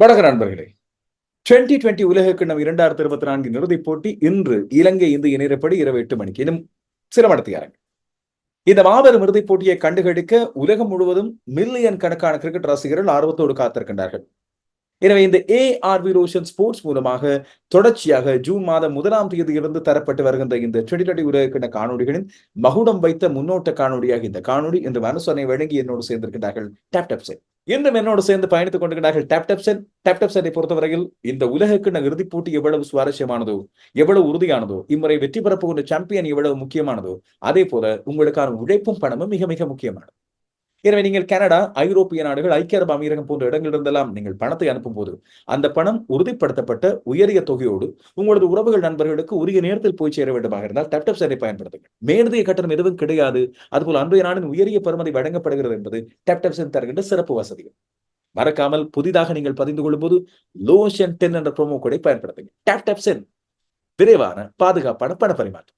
வணக்க நண்பர்களே. Twenty twenty உலகக்கிண்ணம் இரண்டாயிரத்தி இருபத்தி நான்கின் இறுதிப் போட்டி இன்று இலங்கை இந்திய நேரப்படி இரவு எட்டு மணிக்கு இன்னும் சில மடத்தியாரங்க இந்த மாபெரும் இறுதிப் போட்டியை கண்டுகளிக்க உலகம் முழுவதும் மில்லியன் கணக்கான கிரிக்கெட் ரசிகர்கள் ஆர்வத்தோடு காத்திருக்கின்றார்கள். எனவே இந்த A R V Roshan sports மூலமாக தொடர்ச்சியாக ஜூன் மாதம் முதலாம் தேதியிலிருந்து தரப்பட்டு வருகின்ற இந்த டுவெண்டி டுவெண்டி உலகக்கிண காணொலிகளின் மகுடம் வைத்த முன்னோட்ட காணொலியாக இந்த காணொலி இன்று மனசோனை வழங்கி என்னோடு சேர்ந்திருக்கிறார்கள் டேப் டேப் செட் இன்றும் என்னோடு சேர்ந்து பயணித்துக் கொண்டிருக்கிறார்கள். டேப் டப் பொறுத்தவரையில் இந்த உலகக்கிண இறுதிப் போட்டி எவ்வளவு சுவாரஸ்யமானதோ எவ்வளவு உறுதியானதோ இம்முறை வெற்றி பெறப்போகின்ற சாம்பியன் எவ்வளவு முக்கியமானதோ அதே போல உங்களுக்கான உழைப்பும் பணமும் மிக மிக முக்கியமானது. எனவே நீங்கள் கனடா ஐரோப்பிய நாடுகள் ஐக்கிய அரபு அமீரகம் போன்ற இடங்களிலிருந்தெல்லாம் நீங்கள் பணத்தை அனுப்பும் போது அந்த பணம் உறுதிப்படுத்தப்பட்ட உயரிய தொகையோடு உங்களது உறவுகள் நண்பர்களுக்கு உரிய நேரத்தில் போய் சேர வேண்டுமாக இருந்தால் டப்டப் சேவை பயன்படுத்துங்கள். மேலதிக கட்டணம் எதுவும் கிடையாது. அதுபோல் அன்றைய நாளின் உயரிய பருமதி வழங்கப்படுகிறது என்பது டப்டப் சேவை தருகின்ற சிறப்பு வசதிகள். மறக்காமல் புதிதாக நீங்கள் பதிந்து கொள்ளும் போது லோஷன் டென் என்ற ப்ரோமோ கோடை பயன்படுத்துங்கள். டேப் டப் சென் விரைவான பாதுகாப்பான பண பரிமாற்றம்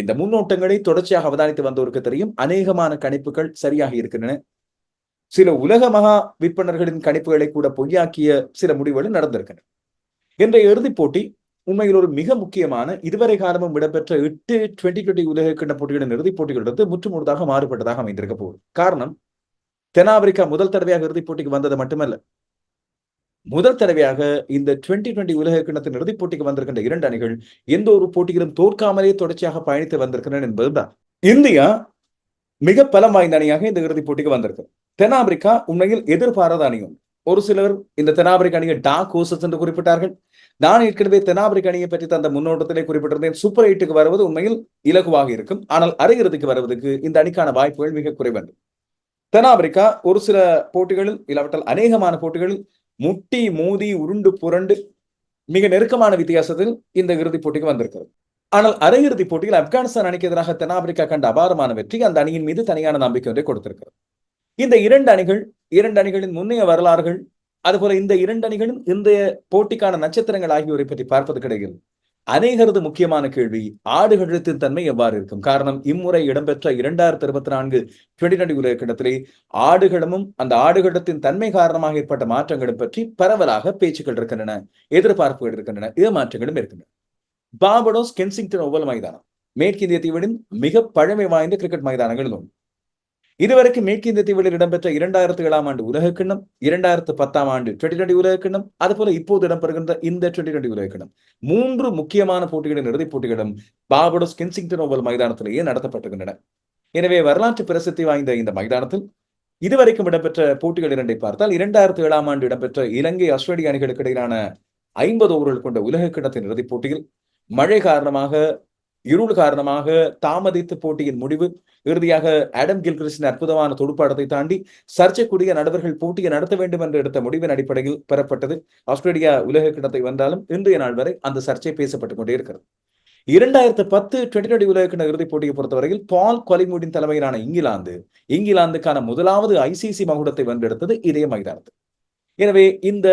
இந்த முன்னோட்டங்களை தொடர்ச்சியாக அவதானித்து வந்தோருக்கு தெரியும். அநேகமான கணிப்புகள் சரியாக இருக்கின்றன. சில உலக மகா விற்பனர்களின் கணிப்புகளை கூட பொய்யாக்கிய சில முடிவுகள் நடந்திருக்கின்றன. இன்றைய இறுதிப் போட்டி உண்மையில் ஒரு மிக முக்கியமான இதுவரை காலமும் இடம்பெற்ற எட்டு டுவெண்டி டுவெண்டி உலக கிண்ண போட்டிகளின் இறுதிப் போட்டிகளிலிருந்து முற்றுமுழுதாக மாறுபட்டதாக அமைந்திருக்க போகுது. காரணம் தென்னாப்பிரிக்கா முதல் தடவையாக இறுதிப் போட்டிக்கு வந்தது மட்டுமல்ல. முதல் தடவையாக இந்த டுவெண்டி டுவெண்டி உலக கிணத்தின் இறுதிப் போட்டிக்கு வந்திருக்கின்ற இரண்டு அணிகள் எந்த ஒரு போட்டியிலும் தோற்காமலே தொடர்ச்சியாக பயணித்து வந்திருக்கின்றன என்பதுதான். இந்தியா மிக பலம் வாய்ந்த அணியாக இந்த இறுதிப் போட்டிக்கு வந்திருக்கு. தென்னாப்பிரிக்கா உண்மையில் எதிர்பாராத அணியும். ஒரு சிலர் இந்த தென்னாப்பிரிக்க அணியை டாக் ஹோசஸ் என்று குறிப்பிட்டார்கள். நான் ஏற்கனவே தென்னாப்பிரிக்க அணியை பற்றி தந்த முன்னோட்டத்திலே குறிப்பிட்டிருந்தேன். சூப்பர் எயிட்டுக்கு வருவது உண்மையில் இலகுவாக இருக்கும். ஆனால் அரையிறுதிக்கு வருவதற்கு இந்த அணிக்கான வாய்ப்புகள் மிக குறைவண்டு தென்னாப்பிரிக்கா ஒரு சில போட்டிகளில் இல்லாவிட்டால் அநேகமான போட்டிகளில் முட்டி மோதி உருண்டு புரண்டு மிக நெருக்கமான வித்தியாசத்தில் இந்த இறுதிப் போட்டிக்கு வந்திருக்கிறது. ஆனால் அரையிறுதிப் போட்டியில் ஆப்கானிஸ்தான் அணிக்கு எதிராக தென்னாப்பிரிக்கா கண்ட அபாரமான வெற்றி அந்த அணியின் மீது தனியான நம்பிக்கை ஒன்றை கொடுத்திருக்கிறது. இந்த இரண்டு அணிகள் இரண்டு அணிகளின் முன்னைய வரலாறுகள் அதுபோல இந்த இரண்டு அணிகளும் இந்த போட்டிக்கான நட்சத்திரங்கள் ஆகியோரை பற்றி பார்ப்பது கிடையாது அநேகரது முக்கியமான கேள்வி ஆடுகளத்தின் தன்மை எவ்வாறு இருக்கும்? காரணம் இம்முறை இடம்பெற்ற இரண்டாயிரத்தி இருபத்தி நான்கு டுவெண்டி டுவெண்டி உலக கிண்ணத்திலே ஆடுகளமும் அந்த ஆடுகளத்தின் தன்மை காரணமாக ஏற்பட்ட மாற்றங்களும் பற்றி பரவலாக பேச்சுக்கள் இருக்கின்றன எதிர்பார்ப்புகள் இருக்கின்றன மாற்றங்களும் இருக்கின்றன. பாபடோஸ் கென்சிங்டன் ஓவல் மைதானம் மேற்கிந்திய தீவின் மிக பழமை வாய்ந்த கிரிக்கெட் மைதானங்கள் ஒன்று இதுவரைக்கும் மேற்கிந்திய தீவில் இடம்பெற்ற இரண்டாயிரத்தி ஏழாம் ஆண்டு உலக கிண்ணம் இரண்டாயிரத்து பத்தாம் ஆண்டு டுவெண்டி டுவெண்டி உலக கிண்ணம் அதுபோல இப்போது இடம்பெறுகின்ற இந்த டுவெண்டி டுவெண்டி உலக கிண்ணம் மூன்று முக்கியமான போட்டிகளின் இறுதிப் போட்டிகளும் பாபடோஸ் கென்சிங்டன் ஓவல் மைதானத்திலேயே நடத்தப்பட்டுகின்றன எனவே வரலாற்று பிரசித்தி வாய்ந்த இந்த மைதானத்தில் இதுவரைக்கும் இடம்பெற்ற போட்டிகள் இரண்டை பார்த்தால் இரண்டாயிரத்தி ஏழாம் ஆண்டு இடம்பெற்ற இலங்கை ஆஸ்திரேலிய அணிகளுக்கு இடையிலான ஐம்பது ஓவர்கள் கொண்ட உலக கிண்ணத்தின் இறுதிப் போட்டியில் மழை காரணமாக இருள் காரணமாக தாமதித்து போட்டியின் முடிவு இறுதியாக ஆடம் கில்கிறிஸ்டின் அற்புதமான துடுப்பாட்டத்தை தாண்டி சர்ச்சைக்குரிய நடுவர்கள் போட்டியை நடத்த வேண்டும் என்று எடுத்த முடிவின் அடிப்படையில் பெறப்பட்டது. ஆஸ்திரேலியா உலக கிண்ணத்தை வந்தாலும் இன்றைய நாள் வரை அந்த சர்ச்சை பேசப்பட்டுக் கொண்டே இருக்கிறது. இரண்டாயிரத்து பத்து டுவெண்டி டுவெண்டி உலக கிண்ண இறுதிப் போட்டியை பொறுத்தவரையில் பால் கொலிமூடின் தலைமையிலான இங்கிலாந்து இங்கிலாந்துக்கான முதலாவது ஐசிசி மகுடத்தை வென்றெடுத்தது இதே மைதானத்தில். எனவே இந்த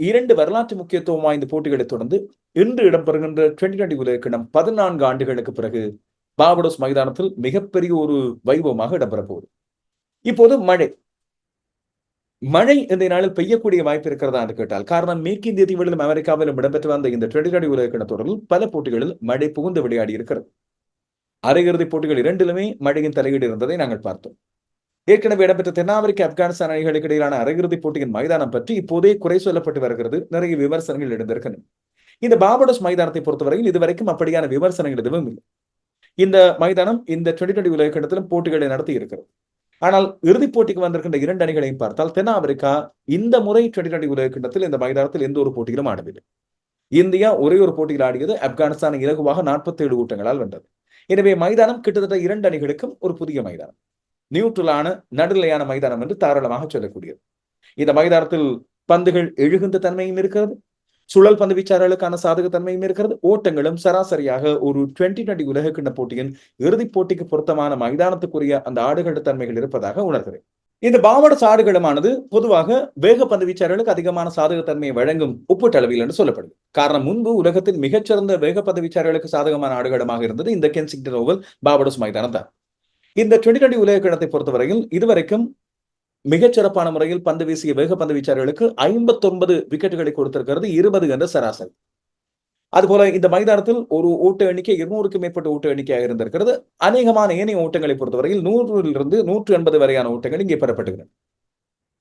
இரண்டு வரலாற்று முக்கியத்துவம் வாய்ந்த போட்டிகளை தொடர்ந்து இன்று இடம்பெறுகின்ற டுவெண்டி டுவெண்டி உலகக்கிணம் பதினான்கு ஆண்டுகளுக்கு பிறகு பாபடோஸ் மைதானத்தில் மிகப்பெரிய ஒரு வைபவமாக இடம்பெற போகுது. இப்போது மழை. மழை இந்த நாளில் பெய்யக்கூடிய வாய்ப்பு இருக்கிறதா என்று கேட்டால் காரணம் மேற்கிந்திய தீவுகளிலும் அமெரிக்காவிலும் இடம்பெற்று வந்த இந்த டுவெண்டி டுவெண்டி உலகக்கிண தொடரில் பல போட்டிகளில் மழை புகுந்து விளையாடி இருக்கிறது. அரையிறுதி போட்டிகள் இரண்டிலுமே மழையின் தலையீடு இருந்ததை நாங்கள் பார்த்தோம். ஏற்கனவே இடம்பெற்ற தென்னாப்பிரிக்க ஆப்கானிஸ்தான் அணிகளுக்கு இடையிலான அரையிறுதி போட்டியின் மைதானம் பற்றி இப்போதே குறை சொல்லப்பட்டு வருகிறது. நிறைய விமர்சனங்கள் எழுந்திருக்கின்றன. இந்த பாபடோஸ் மைதானத்தை பொறுத்தவரையில் இதுவரைக்கும் அப்படியான விமர்சனங்கள் எதுவும் இல்லை. இந்த மைதானம் இந்த டுவெண்டி டுவெண்டி உலகத்திலும் போட்டிகளை நடத்தி இருக்கிறது. ஆனால் இறுதிப் போட்டிக்கு வந்திருக்கின்ற இரண்டு அணிகளையும் பார்த்தால் தென்னாப்பிரிக்கா இந்த முறை டுவெண்டி டுவெண்டி உலகக்கிண்ணத்தில் இந்த மைதானத்தில் எந்த ஒரு போட்டியிலும் ஆடவில்லை. இந்தியா ஒரே ஒரு போட்டியில் ஆடியது ஆப்கானிஸ்தான் இலகுவாக நாற்பத்தி ஏழு கூட்டங்களால் வென்றது. எனவே மைதானம் கிட்டத்தட்ட இரண்டு அணிகளுக்கும் ஒரு புதிய மைதானம். நியூட்ரலான நடுநிலையான மைதானம் என்று தாராளமாக சொல்லக்கூடியது. இந்த மைதானத்தில் பந்துகள் எழுகின்ற தன்மையும் இருக்கிறது. சுழல் பந்து வீச்சாளர்களுக்கான சாதகத்தன்மையும் இருக்கிறது. ஓட்டங்களும் சராசரியாக ஒரு டுவெண்டி டுவெண்டி உலக கிண்ண போட்டியின் இறுதிப் போட்டிக்கு பொருத்தமான மைதானத்துக்குரிய அந்த ஆடுகள தன்மைகள் இருப்பதாக உணர்கிறேன். இந்த பாவடஸ் ஆடுகளமானது பொதுவாக வேக பந்து வீச்சாளர்களுக்கு அதிகமான சாதகத்தன்மையை வழங்கும் ஒப்பீட்டளவில் என்று சொல்லப்படுது. காரணம் முன்பு உலகத்தில் மிகச்சிறந்த வேக பந்து வீச்சாளர்களுக்கு சாதகமான ஆடுகளமாக இருந்தது இந்த கென்சிங்டன் ஓவல் பாவடஸ் மைதானம் தான் இந்த டுவெண்டி டுவெண்டி உலக கிணத்தை பொறுத்தவரையில் இதுவரைக்கும் மிகச்சிறப்பான முறையில் பந்து வீசிய வேக பந்து வீச்சாளர்களுக்கு ஐம்பத்தி ஒன்பது விக்கெட்டுகளை கொடுத்திருக்கிறது இருபது என்ற சராசரி. அதுபோல இந்த மைதானத்தில் ஒரு ஓட்ட எண்ணிக்கை இருநூறுக்கு மேற்பட்ட ஓட்ட எண்ணிக்கையாக இருந்திருக்கிறது. அநேகமான ஏனைய ஓட்டங்களை பொறுத்தவரையில் நூறிலிருந்து நூற்று எண்பது வரையான ஓட்டங்கள் இங்கே பெறப்பட்டுள்ளன.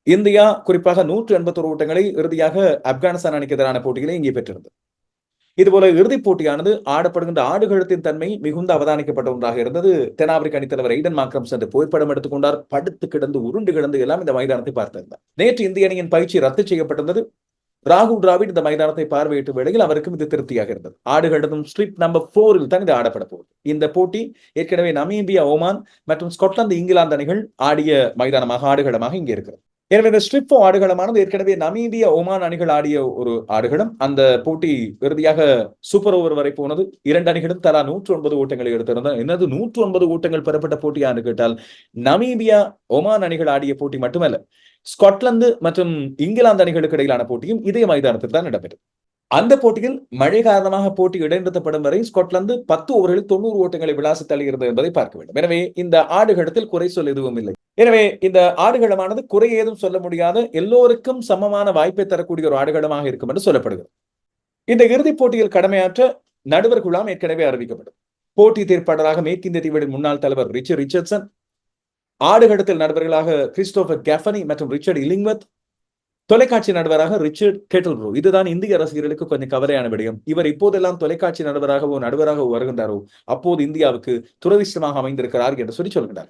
இந்தியா குறிப்பாக நூற்று எண்பத்தொரு ஓட்டங்களை இறுதியாக ஆப்கானிஸ்தான் அணிக்கு எதிரான போட்டிகளை இங்கே பெற்றிருந்தது. இதுபோல இறுதிப் போட்டியானது ஆடப்படுகின்ற ஆடுகளத்தின் தன்மை மிகுந்த அவதானிக்கப்பட்ட ஒன்றாக இருந்தது. தென்னாப்பிரிக்க அணித்தலைவர் ஐடன் மாக்ரம் சென்று புகைப்படம் எடுத்துக் கொண்டார். படுத்து கிடந்து உருண்டு கிடந்து எல்லாம் இந்த மைதானத்தை பார்த்திருந்தார். நேற்று இந்திய அணியின் பயிற்சி ரத்து செய்யப்பட்டிருந்தது. ராகுல் டிராவிட் இந்த மைதானத்தை பார்வையிட்ட வேளையில் அவருக்கும் இது திருப்தியாக இருந்தது. ஆடுகளதும் ஸ்ட்ரிப் நம்பர் போரில் தான் இது ஆடப்பட போகுது. இந்த போட்டி ஏற்கனவே நமீபியா ஓமான் மற்றும் ஸ்காட்லாந்து இங்கிலாந்து அணிகள் ஆடிய மைதானமாக ஆடுகளமாக இங்கே இருக்கிறது. எனவே இந்த ஸ்ட்ரிப் ஆடுகளமானது ஏற்கனவே நமீபிய ஒமான் அணிகள் ஆடிய ஒரு ஆடுகளம் அந்த போட்டி இறுதியாக சூப்பர் ஓவர் வரை போனது. இரண்டு அணிகளும் தலா நூற்று ஒன்பது ஓட்டங்களை எடுத்திருந்தன. என்னது? நூற்று ஒன்பது ஓட்டங்கள் பெறப்பட்ட போட்டியான்னு கேட்டால் நமீபியா ஒமான் அணிகள் ஆடிய போட்டி மட்டுமல்ல ஸ்காட்லாந்து மற்றும் இங்கிலாந்து அணிகளுக்கு இடையிலான போட்டியும் இதே மைதானத்தில் தான் நடைபெற்றது. அந்த போட்டியில் மழை காரணமாக போட்டி இடைநிறுத்தப்படும் வரை ஸ்காட்லாந்து பத்து ஓவர்களில் தொண்ணூறு ஓட்டங்களை விளாசி தள்ளுகிறது என்பதை பார்க்க வேண்டும். எனவே இந்த ஆடுகளத்தில் குறை சொல் எதுவும் இல்லை. எனவே இந்த ஆடுகளமானது குறை ஏதும் சொல்ல முடியாத எல்லோருக்கும் சமமான வாய்ப்பை தரக்கூடிய ஒரு ஆடுகளமாக இருக்கும் என்று சொல்லப்படுகிறது. இந்த இறுதிப் போட்டியில் கடமையாற்ற நடுவர் குழாம் ஏற்கனவே அறிவிக்கப்படும். போட்டி தீர்ப்பாளராக மேற்கிந்திய தீவுகளின் முன்னாள் தலைவர் ரிச்சர்ட் ரிச்சர்ட்சன் ஆடுகளத்தில் நடுவர்களாக கிறிஸ்டோபர் கேஃபனி மற்றும் ரிச்சர்ட் இலிங்வத் தொலைக்காட்சி நடுவராக ரிச்சர்ட் கேட்டல்ப்ரோ இதுதான் இந்திய ரசிகர்களுக்கு கொஞ்சம் கவலையான விடயம். இவர் இப்போதெல்லாம் தொலைக்காட்சி நடுவராகவோ நடுவராகவோ வருகின்றாரோ அப்போது இந்தியாவுக்கு துரதிர்ஷ்டமாக அமைந்திருக்கிறார் என்று சொல்லி சொல்கிறார்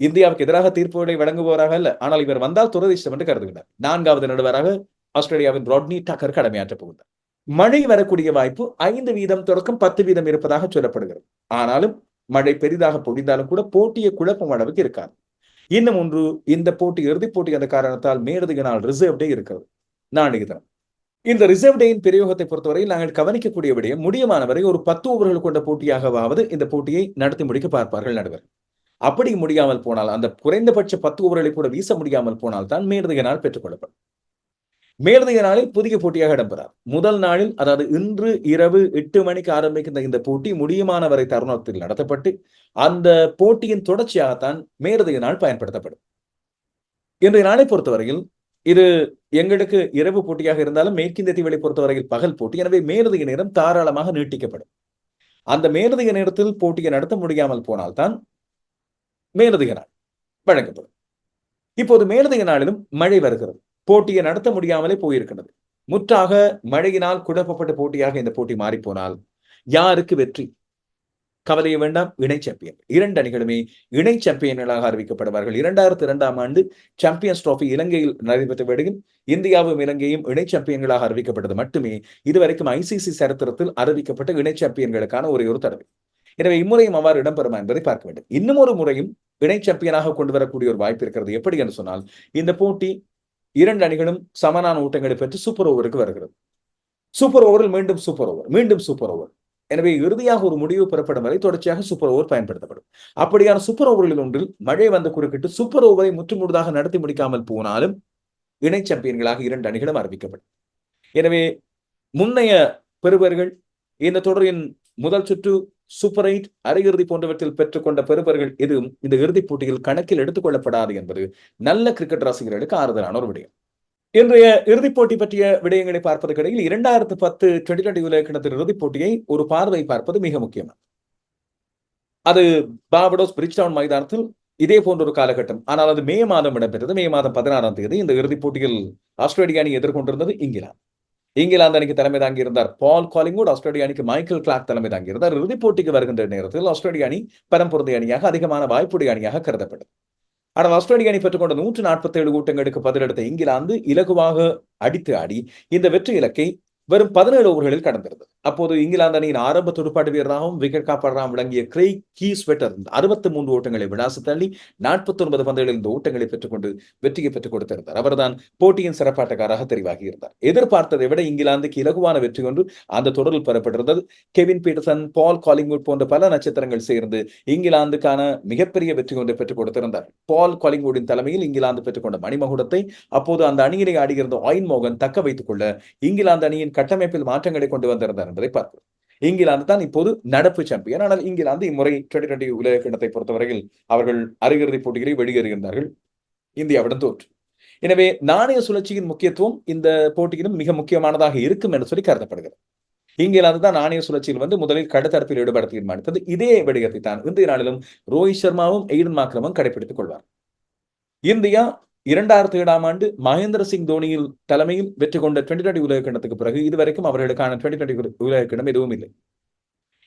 இந்தியாவுக்கு எதிராக தீர்ப்புகளை வழங்குபவராக அல்ல ஆனால் இவர் வந்தால் துரதிர்ஷ்டம் என்று கருதுகிறார் நான்காவது நடுவராக ஆஸ்திரேலியாவின் ராட்னி டக்கர் கடமையாற்றப் போகிறார் மழை வரக்கூடிய வாய்ப்பு ஐந்து வீதம் தொடக்கம் பத்து வீதம் இருப்பதாக சொல்லப்படுகிறது. ஆனாலும் மழை பெரிதாக பொழிந்தாலும் கூட போட்டியை குழப்பம் அளவுக்கு இருக்காது. இன்னும் ஒன்று இந்த போட்டி இறுதிப் போட்டி அந்த காரணத்தால் மேலதிக நாள் ரிசர்வ் டே இருக்கிறது. நாளைக்கு தினம் இந்த ரிசர்வ் டேயின் பிரயோகத்தை பொறுத்தவரை நாங்கள் கவனிக்கக்கூடிய விடயம் முடியமானவரை ஒரு பத்து ஓவர்கள் கொண்ட போட்டியாகவாவது இந்த போட்டியை நடத்தி முடிக்க பார்ப்பார்கள் நடுவர். அப்படி முடியாமல் போனால் அந்த குறைந்தபட்ச பத்து ஓவர்களை கூட வீச முடியாமல் போனால் தான் மேலதிக நாள் பெற்றுக்கொள்ளப்படும் மேலதிக நாளில் புதிய போட்டியாக இடம்பெறார். முதல் நாளில் அதாவது இன்று இரவு எட்டு மணிக்கு ஆரம்பிக்கின்ற இந்த போட்டி முடியுமான வரை தருணத்தில் நடத்தப்பட்டு அந்த போட்டியின் தொடர்ச்சியாகத்தான் மேலதிக நாள் பயன்படுத்தப்படும். இன்றைய நாளை பொறுத்தவரையில் இது எங்களுக்கு இரவு போட்டியாக இருந்தாலும் மேற்கிந்திய தீவளை பொறுத்தவரையில் பகல் போட்டி எனவே மேலதிக நேரம் தாராளமாக நீட்டிக்கப்படும். அந்த மேலதிக நேரத்தில் போட்டியை நடத்த முடியாமல் போனால்தான் மேலதிக நாள் வழங்கப்படும். இப்போது மேலதிக நாளிலும் மழை வருகிறது. போட்டியை நடத்த முடியாமலே போயிருக்கிறது முற்றாக மழையினால் குழப்பப்பட்ட போட்டியாக இந்த போட்டி மாறிப்போனால் யாருக்கு வெற்றி? கவலைய வேண்டாம் இணை சாம்பியன் இரண்டு அணிகளுமே இணை சாம்பியன்களாக அறிவிக்கப்படுவார்கள். இரண்டாயிரத்தி இரண்டாம் ஆண்டு சாம்பியன்ஸ் டிராபி இலங்கையில் நடைபெற்ற வேளையில் இந்தியாவும் இலங்கையும் இணை சாம்பியன்களாக அறிவிக்கப்பட்டது மட்டுமே இதுவரைக்கும் ஐசிசி சரித்திரத்தில் அறிவிக்கப்பட்ட இணை சாம்பியன்களுக்கான ஒரே ஒரு தடவை. எனவே இம்முறையும் அவ்வாறு இடம்பெறுமா என்பதை பார்க்க வேண்டும். இன்னும் ஒரு முறையும் இணை சாம்பியனாக கொண்டு வரக்கூடிய ஒரு வாய்ப்பு இருக்கிறது. எப்படி என்று சொன்னால் இந்த போட்டி இரண்டு அணிகளும் சமனான ஊட்டங்களை பெற்று சூப்பர் ஓவருக்கு வருகிறது. சூப்பர் ஓவரில் மீண்டும் சூப்பர் ஓவர் மீண்டும் சூப்பர் ஓவர் எனவே இறுதியாக ஒரு முடிவு பெறப்படும் வரை தொடர்ச்சியாக சூப்பர் ஓவர் பயன்படுத்தப்படும். அப்படியான சூப்பர் ஓவர்களில் ஒன்றில் மழை வந்து குறுக்கிட்டு சூப்பர் ஓவரை முற்றுமுழுதாக நடத்தி முடிக்காமல் போனாலும் இணை சாம்பியன்களாக இரண்டு அணிகளும் அறிவிக்கப்படும். எனவே முன்னைய பெறுபர்கள் இந்த தொடரின் முதல் சுற்று சூப்பர் எயிட் அரையிறுதி போன்றவற்றில் பெற்றுக்கொண்ட பெறுபர்கள் எதுவும் இந்த இறுதிப் போட்டியில் கணக்கில் எடுத்துக் கொள்ளப்படாது என்பது நல்ல கிரிக்கெட் ரசிகர்களுக்கு ஆறுதலான ஒரு விடயம். இன்றைய இறுதிப் போட்டி பற்றிய விடயங்களை பார்ப்பதற்கிடையில் இரண்டாயிரத்து பத்து டுவெண்டி டுவெண்டி உலகத்தின் இறுதிப் போட்டியை ஒரு பார்வை பார்ப்பது மிக முக்கியமானது அது பாபடோஸ் பிரிட்ஜ்டவுன் மைதானத்தில் இதே போன்ற ஒரு காலகட்டம். ஆனால் அது மே மாதம் இடம்பெற்றது. மே மாதம் பதினாறாம் தேதி இந்த இறுதிப் போட்டியில் ஆஸ்திரேலிய அணி எதிர்கொண்டிருந்தது இங்கிலாந்து. இங்கிலாந்து அணிக்கு தலைமை தாங்கியிருந்தார் பால் காலிங்வுட் ஆஸ்திரேலிய அணிக்கு மைக்கேல் கிளாக் தலைமை தாங்கியிருந்தார் இறுதிப் போட்டிக்கு வருகின்ற நேரத்தில் ஆஸ்திரேலிய அணி பரம்பொருந்தைய அணியாக அதிகமான வாய்ப்புடைய அணியாக கருதப்பட்டது. ஆனால் ஆஸ்திரேலிய அணி பெற்றுக்கொண்ட நூற்று நாற்பத்தி ஏழு கூட்டங்களுக்கு பதிலெடுத்த இங்கிலாந்து இலகுவாக அடித்து ஆடி இந்த வெற்றி இலக்கை வெறும் பதினேழு ஓவர்களில் கடந்திருந்தது. அப்போது இங்கிலாந்து அணியின் ஆரம்ப துடுப்பாட்டு வீரராகவும் விக்கெட் காப்பாளராகவும் விளங்கிய கிரெய் கீஸ்வெட்டர் அறுபத்தி மூன்று ஓட்டங்களை விளாசு தள்ளி நாற்பத்தி ஒன்பது பந்துகளில் இந்த ஓட்டங்களை பெற்றுக்கொண்டு வெற்றியை பெற்றுக் கொடுத்திருந்தார். அவர்தான் போட்டியின் சிறப்பாட்டக்காராக தெரிவாகி இருந்தார். எதிர்பார்த்ததை விட இங்கிலாந்துக்கு இலகுவான வெற்றி கொண்டு அந்த தொடரில் பெறப்பட்டிருந்தது. கெவின் பீட்டர்சன் பால் காலிங்வுட் போன்ற பல நட்சத்திரங்கள் சேர்ந்து இங்கிலாந்துக்கான மிகப்பெரிய வெற்றி கொண்டு பெற்றுக் கொடுத்திருந்தார். பால் காலிங்வுடின் தலைமையில் இங்கிலாந்து பெற்றுக்கொண்ட மணிமகுடத்தை அப்போது அந்த அணியினை ஆடியிருந்த ஆயின் மோகன் தக்க வைத்துக் கொள்ள இங்கிலாந்து அணியின் கட்டமைப்பில் மாற்றங்களை கொண்டு வந்திருந்தார் என்பதை பார்க்கிறோம். இங்கிலாந்து தான் இப்போது நடப்பு சாம்பியன் ஆனால் இங்கிலாந்து இம்முறை டுவெண்டி டுவெண்டி உலக கிண்ணத்தை பொறுத்தவரையில் அவர்கள் அரையிறுதிப் போட்டிகளை வெளியேறுகின்றார்கள் இந்தியாவிடம் தோற்று. எனவே நாணய சுழற்சியின் முக்கியத்துவம் இந்த போட்டியிலும் மிக முக்கியமானதாக இருக்கும் என்று சொல்லி கருதப்படுகிறது. இங்கிலாந்து தான் நாணய சுழற்சியில் வந்து முதலில் கடுத்தரப்பில் ஈடுபட தீர்மானித்தது. இதே விடயத்தை தான் இந்திய நாளிலும் ரோஹித் சர்மாவும் எய்டன் மாக்ரமும் கடைபிடித்துக் கொள்வார் இந்தியா இரண்டாயிரத்தி ஏழாம் ஆண்டு மகேந்திர சிங் தோனியில் தலைமையில் வெற்றி கொண்ட டுவெண்டி டுவெண்டி உலக கிண்ணத்துக்கு பிறகு இதுவரைக்கும் அவர்களுக்கான டுவெண்டி டுவெண்டி உலக கிண்ணம் எதுவும் இல்லை.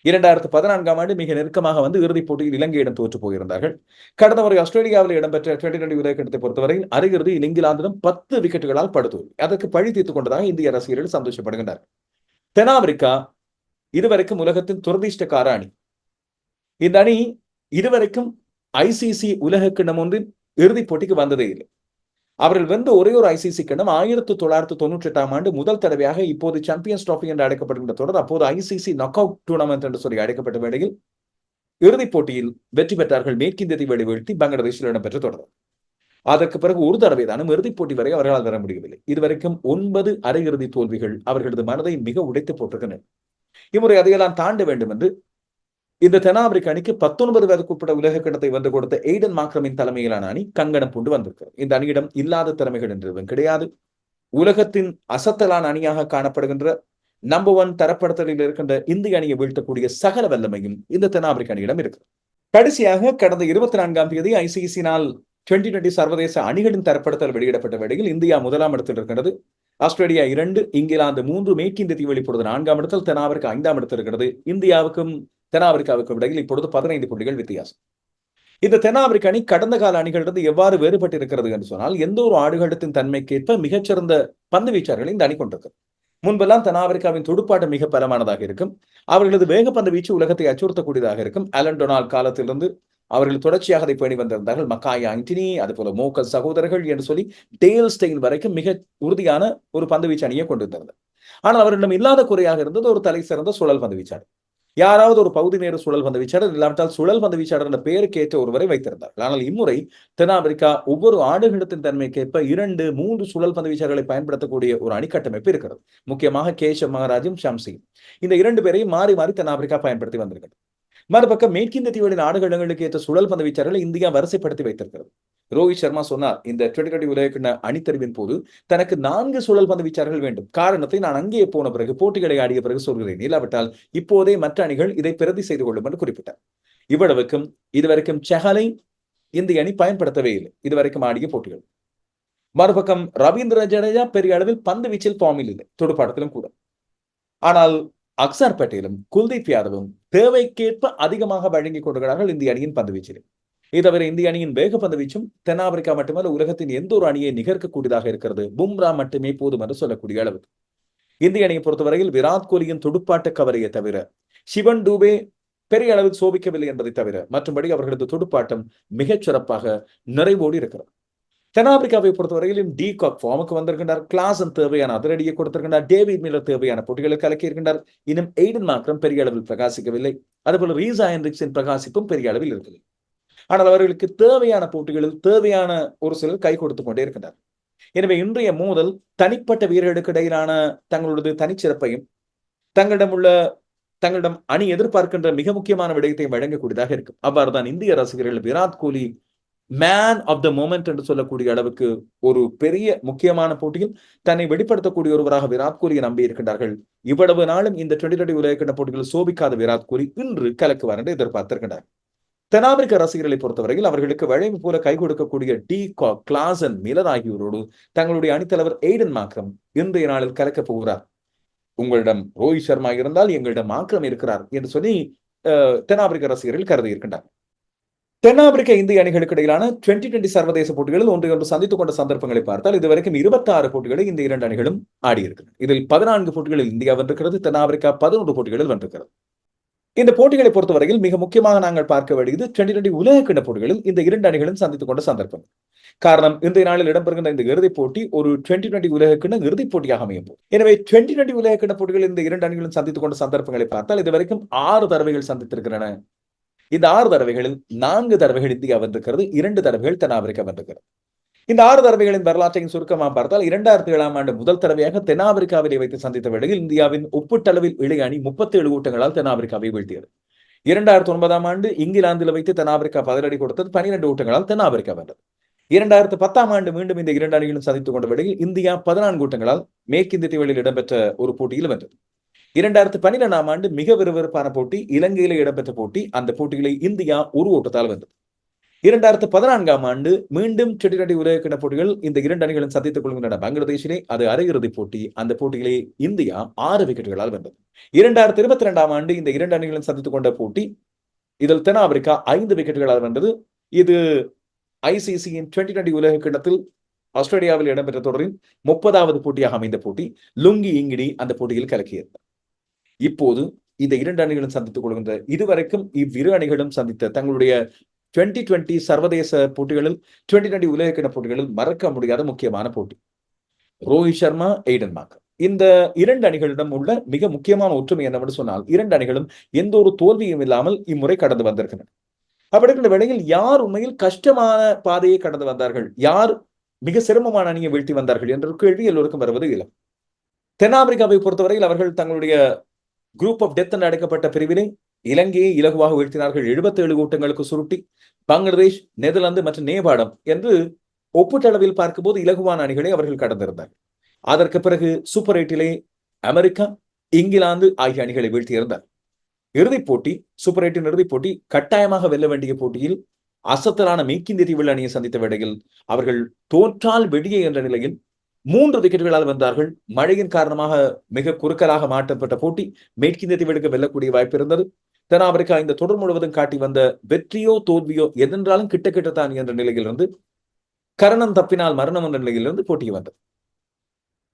இரண்டாயிரத்து பதினான்காம் ஆண்டு மிக நெருக்கமாக வந்து இறுதிப் போட்டியில் இலங்கையிடம் தோற்று போயிருந்தார்கள். கடந்த முறை ஆஸ்திரேலியாவில் இடம்பெற்ற டுவெண்டி டுவெண்டி உலக கிண்ணத்தை பொறுத்தவரையில் அரையிறுதியில் இங்கிலாந்திடம் பத்து விக்கெட்டுகளால் படுத்தோல்வி அதற்கு பழி தீர்த்துக் கொண்டதாக இந்திய ரசிகர்கள் சந்தோஷப்படுகின்றனர் தென்னாப்பிரிக்கா இதுவரைக்கும் உலகத்தின் துரதிஷ்டக்கார அணி. இந்த அணி இதுவரைக்கும் ஐசிசி உலக கிண்ணம் ஒன்றின் இறுதிப் போட்டிக்கு வந்ததே இல்லை. அவர்கள் வென்ற ஒரே ஒரு ஐசிசி கிண்ணம் ஆயிரத்தி தொள்ளாயிரத்தி தொண்ணூற்றி எட்டாம் ஆண்டு முதல் தடவையாக இப்போது சாம்பியன்ஸ் டிராபி என்று அழைக்கப்படுகின்ற தொடர் அப்போது ஐசிசி நக் அவுட் டூர்னமெண்ட் என்று சொல்லி அழைக்கப்பட்ட வேளையில் இறுதிப் போட்டியில் வெற்றி பெற்றார்கள். மேற்கிந்திய தீவை வீழ்த்தி பங்களாதேஷில் இடம்பெற்ற தொடர். அதற்கு பிறகு ஒரு தடவை தானும் இறுதிப் போட்டி வரை அவர்களால் வர முடியவில்லை. இதுவரைக்கும் ஒன்பது அரையிறுதி தோல்விகள் அவர்களது மனதை மிக உடைத்து போட்டிருக்கின்றன. இம்முறை அதையெல்லாம் தாண்ட வேண்டும் என்று இந்த தென்னாப்பிரிக்க அணிக்கு பத்தொன்பது வயதுக்குட்பட்ட உலக கிண்ணத்தை வந்து கொடுத்த எய்டன் மாக்ரமின் தலைமையிலான அணி கங்கணம் பூண்டு வந்திருக்கிறது இந்த அணியிடம் இல்லாத திறமைகள் என்றும் கிடையாது. உலகத்தின் அசத்தலான அணியாக காணப்படுகின்ற நம்பர் ஒன் தரப்படுத்தலில் இருக்கின்ற இந்திய அணியை வீழ்த்தக்கூடிய சகல வல்லமையும் இந்த தென்னாப்பிரிக்க அணியிடம் இருக்கு. கடைசியாக கடந்த இருபத்தி நான்காம் தேதி ஐசிசினால் டுவெண்டி டுவெண்டி சர்வதேச அணிகளின் தரப்படுத்தல் வெளியிடப்பட்ட வேளையில் இந்தியா முதலாம் இடத்தில் இருக்கிறது ஆஸ்திரேலியா இரண்டு இங்கிலாந்து மூன்று மேற்கிந்திய தீவு இப்பொழுது நான்காம் இடத்தில் தென்னாப்பிரிக்கா ஐந்தாம் இடத்தில் இருக்கிறது இந்தியாவுக்கும் தென்னாப்பிரிக்காவுக்கு இடையில் இப்பொழுது பதினைந்து புள்ளிகள் வித்தியாசம். இந்த தென்னாப்பிரிக்க அணி கடந்த கால அணிகளிலிருந்து எவ்வாறு வேறுபட்டு இருக்கிறது என்று சொன்னால் எந்த ஒரு ஆடுகளத்தின் தன்மைக்கேற்ப மிகச்சிறந்த பந்து வீச்சாளர்களை இந்த அணி கொண்டிருக்கிறது முன்பெல்லாம் தென்னாப்பிரிக்காவின் துடுப்பாட்டம் மிக பலமானதாக இருக்கும். அவர்களது வேகப்பந்து வீச்சு உலகத்தை அச்சுறுத்தக்கூடியதாக இருக்கும். அலன் டொனால் காலத்திலிருந்து அவர்கள் தொடர்ச்சியாக அதை பேணி வந்திருந்தார்கள். மக்காய் ஆண்டனி அது போல மோக்கல் சகோதரர்கள் என்று சொல்லி டேல் ஸ்டெயின் வரைக்கும் மிக உறுதியான ஒரு பந்து வீச்சு அணியை கொண்டிருந்தார்கள் ஆனால் அவரிடம் இல்லாத குறையாக இருந்தது. ஒரு தலை சிறந்த சுழல் பந்து வீச்சாளர். யாராவது ஒரு பகுதி நேர சுழல் பந்து வீச்சாளர் இல்லாவிட்டால் சுழல் பந்து வீச்சாளர் என்ற பெயருக்கு ஏற்ற ஒருவரை வைத்திருந்தார். ஆனால் இம்முறை தென்னாப்பிரிக்கா ஒவ்வொரு ஆடுகளத்தின் தன்மைக்கேற்ப இரண்டு மூன்று சுழல் பந்து வீச்சாளர்களை பயன்படுத்தக்கூடிய ஒரு அணிக்கட்டமைப்பு இருக்கிறது. முக்கியமாக கேஷவ் மகாராஜும் ஷம்சியும். இந்த இரண்டு பேரையும் மாறி மாறி தென்னாப்பிரிக்கா பயன்படுத்தி வந்திருக்கிறது. மறுபக்கம் மேற்கிந்திய தீவுகளின் ஆடுகளங்களுக்கு ஏற்ற சுழல் பந்து வீச்சாளர்களை இந்தியா வரிசைப்படுத்தி வைத்திருக்கிறது. ரோஹித் சர்மா சொன்னார் இந்த டுவெண்டி டுவெண்டி உலகின அணித்தறிவின் போது தனக்கு நான்கு சுழல் பந்து வீச்சார்கள் வேண்டும். காரணத்தை நான் அங்கே போன பிறகு போட்டிகளை ஆடிய பிறகு சொல்கிறேன். இல்லாவிட்டால் இப்போதே மற்ற அணிகள் இதை பிரதி செய்து கொள்ளும் என்று குறிப்பிட்டார். இவ்வளவுக்கும் இதுவரைக்கும் செஹலை இந்திய அணி பயன்படுத்தவே இல்லை. இதுவரைக்கும் ஆடிய போட்டிகள். மறுபக்கம் ரவீந்திர ஜடேஜா பெரிய அளவில் பந்து வீச்சில் ஃபார்மில் இல்லை. துடுப்பாட்டத்திலும் கூட. ஆனால் அக்சார் பட்டேலும் குல்தீப் யாதவும் தேவைக்கேற்ப அதிகமாக வழங்கி கொடுக்கிறார்கள் இந்திய அணியின் பந்து வீச்சில். இது தவிர இந்திய அணியின் வேகப்பந்து வீச்சும் தென்னாப்பிரிக்கா மட்டுமல்ல உலகத்தின் எந்த ஒரு அணியை நிகர்க்கக்கூடியதாக இருக்கிறது? பும்ரா மட்டுமே போதும் என்று சொல்லக்கூடிய அளவு. இந்திய அணியை பொறுத்தவரையில் விராட் கோலியின் துடுப்பாட்ட கவரையை தவிர சிவன் டூபே பெரிய அளவில் சோபிக்கவில்லை என்பதை தவிர மற்றபடி அவர்களது துடுப்பாட்டம் மிகச் சிறப்பாக நிறைவோடு இருக்கிறது. தென்னாப்பிரிக்காவை பொறுத்தவரையிலும் டி காக் ஃபார்முக்கு வந்திருக்கின்றார். கிளாஸன் தேவையான அதிரடியை கொடுத்திருக்கின்றார். டேவிட் மில்லர் தேவையான போட்டிகளை கலக்கியிருக்கின்றார் இன்னும் எய்டன் மாத்திரம் பெரிய அளவில் பிரகாசிக்கவில்லை. அதுபோல ரீசா ஹென்ரிக்ஸின் பிரகாசிப்பும் பெரிய அளவில் இருக்கவில்லை. ஆனால் அவர்களுக்கு தேவையான போட்டிகளில் தேவையான ஒரு சிலர் கை கொடுத்து கொண்டே இருக்கின்றார். எனவே இன்றைய மோதல் தனிப்பட்ட வீரர்களுக்கு இடையிலான தங்களது தனிச்சிறப்பையும் தங்களிடம் உள்ள தங்களிடம் அணி எதிர்பார்க்கின்ற மிக முக்கியமான விடயத்தையும் வழங்கக்கூடியதாக இருக்கும். அவ்வாறுதான் இந்திய ரசிகர்கள் Virat Kohli man of the moment என்று சொல்லக்கூடிய அளவுக்கு ஒரு பெரிய முக்கியமான போட்டியில் தன்னை வெளிப்படுத்தக்கூடிய ஒருவராக விராட் கோலியை நம்பி இருக்கின்றார்கள். இவ்வளவு நாளும் இந்த டுவெண்டி டுவெண்டி உலகக்கிண்ண போட்டிகளில் சோபிக்காத விராட் கோலி இன்று கலக்குவார் என்று எதிர்பார்த்திருக்கின்றார். தென்னாப்பிரிக்க ரசிகர்களை பொறுத்தவரையில் அவர்களுக்கு வழமை போல கை கொடுக்கக்கூடிய டி கா கிளாசன் மிலர் ஆகியோரோடு தங்களுடைய அணித்தலைவர் எய்டன் மாக்ரம் இன்றைய நாளில் கலக்கப் போகிறார். உங்களிடம் ரோஹித் சர்மா இருந்தால் எங்களிடம் மாக்ரம் இருக்கிறார் என்று சொல்லி தென்னாப்பிரிக்க ரசிகர்கள் கருதி இருக்கின்றார் தென்னாப்பிரிக்க இந்திய அணிகளுக்கு இடையிலான டுவெண்டி டுவெண்டி சர்வதேச போட்டிகளில் ஒன்றை ஒன்று சந்தித்துக் கொண்ட சந்தர்ப்பங்களை பார்த்தால் இதுவரைக்கும் இருபத்தி ஆறு போட்டிகளை இந்த இரண்டு அணிகளும் ஆடியிருக்கிறது இதில் பதினான்கு போட்டிகளில் இந்தியா வென்றிருக்கிறது தென்னாப்பிரிக்கா பதினொன்று போட்டிகளில் வென்றிருக்கிறது. இந்த போட்டிகளை பொறுத்தவரையில் மிக முக்கியமாக நாங்கள் பார்க்க வேண்டியது டுவெண்டி டுவெண்டி உலகக்கிண்ண போட்டிகளில் இந்த இரண்டு அணிகளும் சந்தித்துக் கொண்ட சந்தர்ப்பம். காரணம் இந்த நாளில் இடம்பெறுகின்ற இந்த இறுதிப் போட்டி ஒரு டுவெண்டி டுவெண்டி உலகக்கிண்ண இறுதிப் போட்டியாக அமையும். எனவே டுவெண்டி டுவெண்டி உலகக்கிண்ண போட்டிகள் இந்த இரண்டு அணிகளும் சந்தித்துக் கொண்ட சந்தர்ப்பங்களை பார்த்தால் இதுவரைக்கும் ஆறு தடவைகள் சந்தித்திருக்கின்றன. இந்த ஆறு தடவைகளில் நான்கு தடவைகள் இந்தியா வந்திருக்கிறது இரண்டு தடவைகள் தென்னாப்பிரிக்கா வந்திருக்கிறது. இந்த ஆறு தடவைகளின் வரலாற்றையும் சுருக்கமாக பார்த்தால் இரண்டாயிரத்தி ஏழாம் ஆண்டு முதல் தடவையாக தென்னாப்பிரிக்காவிலே வைத்து சந்தித்த வேளையில் இந்தியாவின் ஒப்பீட்டளவில் இளைய அணி முப்பத்தி ஏழு ஊட்டங்களால் தென்னாப்பிரிக்காவை வீழ்த்தியது. இரண்டாயிரத்தி ஒன்பதாம் ஆண்டு இங்கிலாந்தில் வைத்து தென்னாப்பிரிக்கா பதிலடி கொடுத்தது பனிரெண்டு ஊட்டங்களால் தென்னாப்பிரிக்கா வென்றது. இரண்டாயிரத்து பத்தாம் ஆண்டு மீண்டும் இந்த இரண்டு அணிகளும் சந்தித்துக் கொண்ட வேளையில் இந்தியா பதினான்கு ஊட்டங்களால் மேற்கிந்திய தீவுகளில் இடம்பெற்ற ஒரு போட்டியில் வென்றது. இரண்டாயிரத்து பன்னிரெண்டாம் ஆண்டு மிக விறுவிறுப்பான போட்டி இலங்கையில இடம்பெற்ற போட்டி அந்த போட்டிகளை இந்தியா ஒரு ஓட்டத்தால் வென்றது. இரண்டாயிரத்து பதினான்காம் ஆண்டு மீண்டும் டுவெண்டி உலகக்கிண போட்டிகள் இந்த இரண்டு அணிகளும் சந்தித்துக் கொள்கின்றன. பங்களாதேஷிலே அது அரையிறுதி போட்டி. அந்த போட்டிகளை இந்தியா ஆறு விக்கெட்டுகளால் வென்றது. இரண்டாயிரத்தி இருபத்தி ரெண்டாம் ஆண்டு இந்த இரண்டு அணிகளும் சந்தித்துக் கொண்ட போட்டி இதில் தென்னாப்பிரிக்கா ஐந்து விக்கெட்டுகளால் வென்றது. இது ஐசிசியின் டுவெண்டி டுவெண்டி உலக கிண்ணத்தில் ஆஸ்திரேலியாவில் இடம்பெற்ற தொடரின் முப்பதாவது போட்டியாக அமைந்த போட்டி. லுங்கி இங்கிடி அந்த போட்டியில் கலக்கியிருந்தார் இப்போது இந்த இரண்டு அணிகளும் சந்தித்துக் கொள்கின்ற இதுவரைக்கும் இவ்விரு அணிகளும் சந்தித்த தங்களுடைய டுவெண்ட்டி டுவெண்ட்டி சர்வதேச போட்டிகளில் டுவெண்ட்டி டுவெண்ட்டி உலகக்கிண போட்டிகளில் மறக்க முடியாத முக்கியமான போட்டி. ரோஹித் சர்மா எய்டன் மார்க் இந்த இரண்டு அணிகளிடம் உள்ள மிக முக்கியமான ஒற்றுமை என்னவென்று சொன்னால் இரண்டு அணிகளும் எந்த ஒரு தோல்வியும் இல்லாமல் இம்முறை கடந்து வந்திருக்கின்றன. அப்படி இருக்கின்ற வேளையில் யார் உண்மையில் கஷ்டமான பாதையை கடந்து வந்தார்கள்? யார் மிக சிரமமான அணியை வீழ்த்தி வந்தார்கள் என்ற கேள்வி எல்லோருக்கும் வருவது இல்லை தென்னாப்பிரிக்காவை பொறுத்தவரையில் அவர்கள் தங்களுடைய குரூப் ஆஃப் டெத் என்று அழைக்கப்பட்ட பிரிவினை இலங்கையை இலகுவாக வீழ்த்தினார்கள். எழுபத்தி ஏழு கூட்டங்களுக்கு சுருட்டி பங்களாதேஷ் நெதர்லாந்து மற்றும் நேபாளம் என்று ஒப்பீட்டளவில் பார்க்கும்போது இலகுவான அணிகளை அவர்கள் கடந்திருந்தார்கள் அதற்கு பிறகு சூப்பர் எயிட்டிலே அமெரிக்கா இங்கிலாந்து ஆகிய அணிகளை வீழ்த்தியிருந்தார். இறுதிப் போட்டி சூப்பர் எயிட்டின் இறுதிப் போட்டி கட்டாயமாக வெல்ல வேண்டிய போட்டியில் அசத்தலான மேற்கிந்திய தீவில் அணியை சந்தித்த வேளையில் அவர்கள் தோற்றால் வெடியே என்ற நிலையில் மூன்று விக்கெட்டுகளால் வந்தார்கள் மழையின் காரணமாக மிக குறுக்கலாக மாற்றப்பட்ட போட்டி மேற்கிந்திய தீவுகளுக்கு வெல்லக்கூடிய வாய்ப்பு இருந்தது. தென் ஆப்பிரிக்கா இந்த தொடர் முழுவதும் காட்டி வந்த வெற்றியோ தோல்வியோ எதென்றாலும் கிட்ட கிட்டத்தான் என்ற நிலையிலிருந்து கரணம் தப்பினால் மரணம் என்ற நிலையிலிருந்து போட்டி வந்தது.